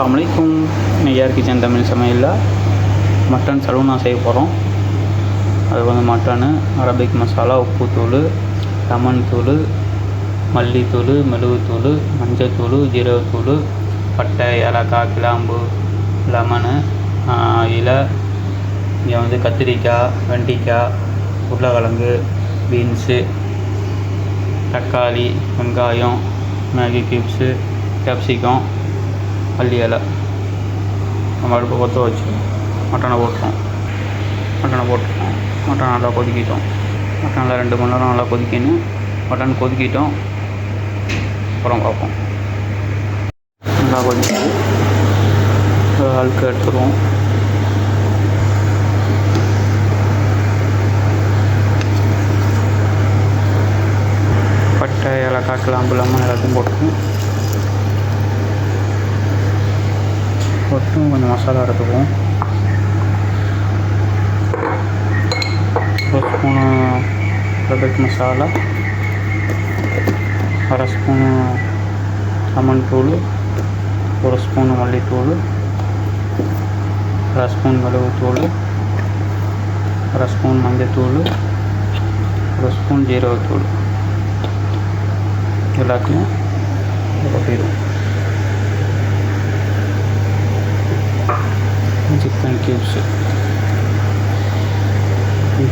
அஸ்லாமலைக்கும் Neyyar kitchen Tamil சமையலில் mutton சலூனா செய்ய போகிறோம் அது வந்து மட்டனு அரபிக் மசாலா உப்புத்தூள் லெமன் தூள் மல்லித்தூள் மெழுகுத்தூள் மஞ்சத்தூள் ஜீரகத்தூள் பட்டை ஏலக்காய் கிளாம்பு லெமனு இலை இங்கே வந்து கத்திரிக்காய் வெண்டைக்காய் உருளைக்கிழங்கு பீன்ஸு தக்காளி வெங்காயம் மேகி கியூப்ஸு கேப்சிகம் மல்லி இலை நம்ம அடுப்பை கொத்த வச்சு மட்டனை போட்டுருவோம். மட்டனை போட்டுருவோம். மட்டன் நல்லா கொதிக்கிட்டோம். மட்டனில் ரெண்டு மணி நேரம் நல்லா கொதிக்கணும். மட்டன் கொதிக்கிட்டோம். அப்புறம் பார்ப்போம். நல்லா கொதிக்குது. அழுக்கு எடுத்துருவோம். பட்டை ஏலக்காய் கிளாம்பு லெமன் எல்லாத்தையும் போட்டுருவோம். போட்டு கொஞ்சம் மசாலா எடுத்துக்குவோம். ஒரு ஸ்பூனு அரபிக் மசாலா அரை ஸ்பூனு லெமன் தூள் ஒரு ஸ்பூனு மல்லித்தூள் அரை ஸ்பூன் மிளகுத்தூள் அரை ஸ்பூன் மஞ்சத்தூள் ஒரு ஸ்பூன் ஜீரகத்தூள். எல்லாத்தையும் கொட்டிடுவோம். சிக்கன் கியூப்ஸு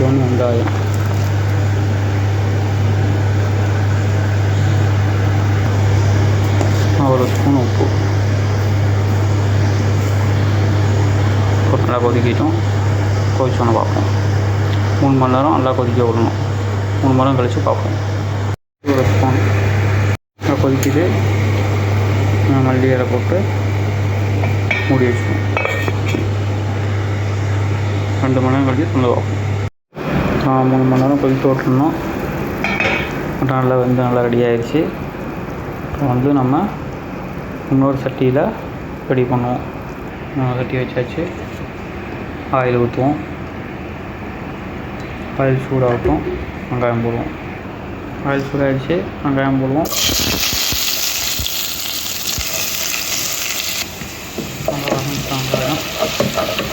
ஒன்று வெங்காயம் ஒரு ஸ்பூன் உப்பு நல்லா கொதிக்கிட்டோம் கொதிச்சோன்னு பார்ப்போம் மூணு மணி நேரம் நல்லா கொதிக்க விடணும் மூணு மணி நேரம் கழித்து பார்ப்போம் ஒரு ஸ்பூன் நல்லா கொதிக்கிட்டு மல்லி இலை போட்டு மூடி வச்சுக்கணும் ரெண்டு மணி நேரம் கழிச்சு திறந்து பார்ப்போம் மூணு மணி நேரம் கொதிக்க விட்டுருந்தோம் மட்டன் நல்லா வந்து நல்லா ரெடி ஆயிடுச்சு இப்போ வந்து நம்ம இன்னொரு சட்டியில் ரெடி பண்ணுவோம். இன்னொரு சட்டி வச்சாச்சு. ஆயில் ஊற்றுவோம் ஆயில் சூடாகட்டும். வெங்காயம் போடுவோம். ஆயில் சூடாகிடுச்சு வெங்காயம் போடுவோம். வெங்காயம்.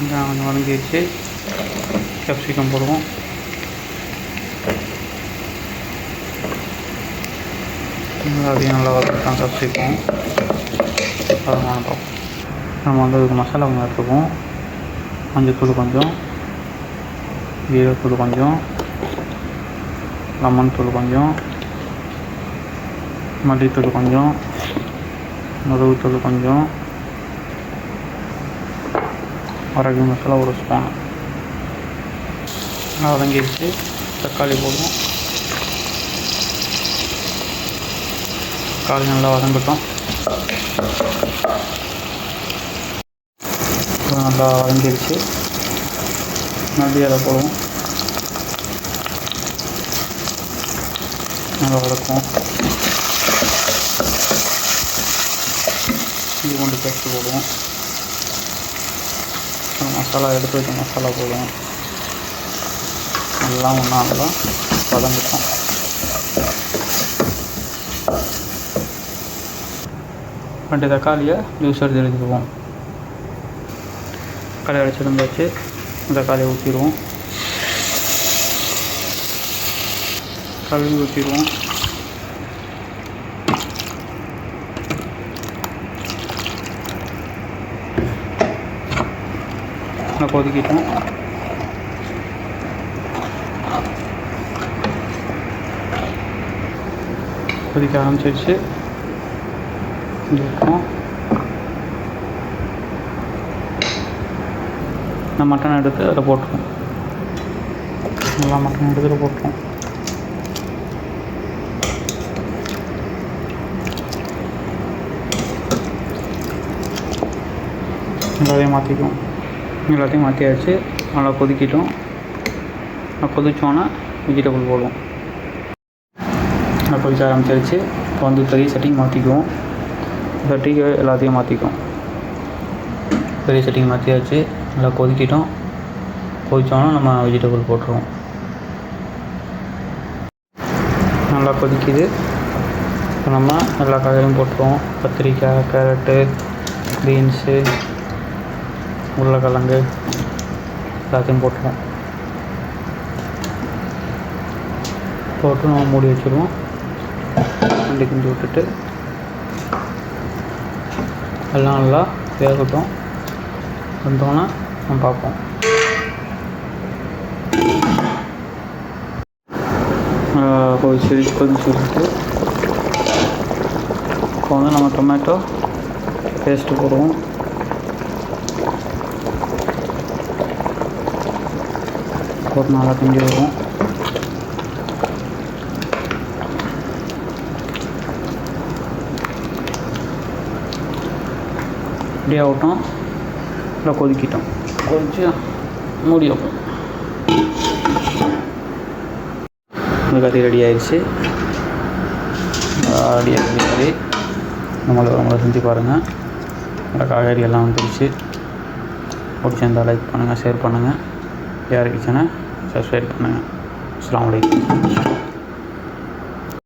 வெங்காயம் கொஞ்சம் கொஞ்சம் வதங்கிடுச்சு கேப்சிகம் போடுவோம் அதையும் நல்லா வதக்கிட்டான் கேப்சிகம் அதமான பார்ப்போம் நம்ம வந்து அதுக்கு மசாலா கொஞ்சம் எடுத்துக்குவோம். மஞ்சத்தூள் கொஞ்சம். ஜீரகத்தூள் கொஞ்சம். லெமன் தூள் கொஞ்சம். மல்லித்தூள் கொஞ்சம். மிளகுத்தூள் கொஞ்சம். அரபி மசாலா ஒரு ஸ்பூன் நல்லா வதங்கிடுச்சு தக்காளி போடுவோம் தக்காளி நல்லா வதங்கட்டும். நல்லா வதங்கிடுச்சு மறுபடியும் அதை போடுவோம். நல்லா வதக்குவோம். இது கொண்டு பேஸ்ட்டு போடுவோம். மசாலா எடுத்து வைக்க மசாலா போடுவோம் எல்லாம் ஒன்றா நல்லா வதங்கிட்டோம். ரெண்டு தக்காளியை ஜூஸ் எடுத்து எடுத்துக்குவோம் தக்காளி அரைச்சி வச்சு தக்காளியை ஊற்றிடுவோம் கழுவி ஊற்றிடுவோம் நல்லா கொதிக்கிட்டோம் கொதிக்க ஆரம்பிச்சிருச்சு. இருக்கும். இந்த மட்டன் எடுத்து அதில் போட்டுருவோம். நல்லா மட்டன் எடுத்து அதில் போட்டுருவோம். எல்லாத்தையும் மாற்றிக்குவோம் எல்லாத்தையும் மாற்றியாச்சு நல்லா கொதிக்கிட்டோம். கொதிச்சோன்னா வெஜிடபிள் போடுவோம். நல்லா கொதிச்ச ஆரம்பிச்சிருச்சு இப்போ வந்து பெரிய செட்டிங் மாற்றிக்குவோம் சட்டிக்கு எல்லாத்தையும் மாற்றிக்குவோம் பெரிய செட்டிங் மாற்றியாச்சு நல்லா கொதிக்கிட்டோம். கொதிச்சோன்னா நம்ம வெஜிடபிள் போட்டுருவோம். நல்லா கொதிக்குது. இப்போ நம்ம எல்லா காய்கறியும் போட்டுருவோம். கத்திரிக்காய் கேரட்டு பீன்ஸு உருளைக்கிழங்கு எல்லாத்தையும் போட்டுருவோம். போட்டு நம்ம மூடி வச்சுருவோம். ரெண்டு கிண்டி விட்டுட்டு எல்லாம் நல்லா வேகட்டும். வந்தோன்னே நம்ம பார்ப்போம். கொதிச்சு கொதிச்சு விட்டுட்டு இப்போ வந்து நம்ம டொமேட்டோ பேஸ்ட்டு போடுவோம். போட்டு நல்லா பிஞ்சு வரும் இப்படி ஆகட்டும். இல்லை கொதிக்கிட்டோம். கொதிச்சு மூடி வைப்போம். இந்த கறி ரெடி ஆயிடுச்சு. ரெடி ஆகிடுச்சு கறி நம்மளை நம்மளை செஞ்சு பாருங்கள் நல்லா காய்கறி எல்லாம் வந்துருச்சு. பிடிச்சிருந்தால் லைக் பண்ணுங்கள் ஷேர் பண்ணுங்கள் யார் கிச்சனை சப்ஸ்கிரைப் பண்ணுங்கள் அஸ்லாம் வலைக்கம்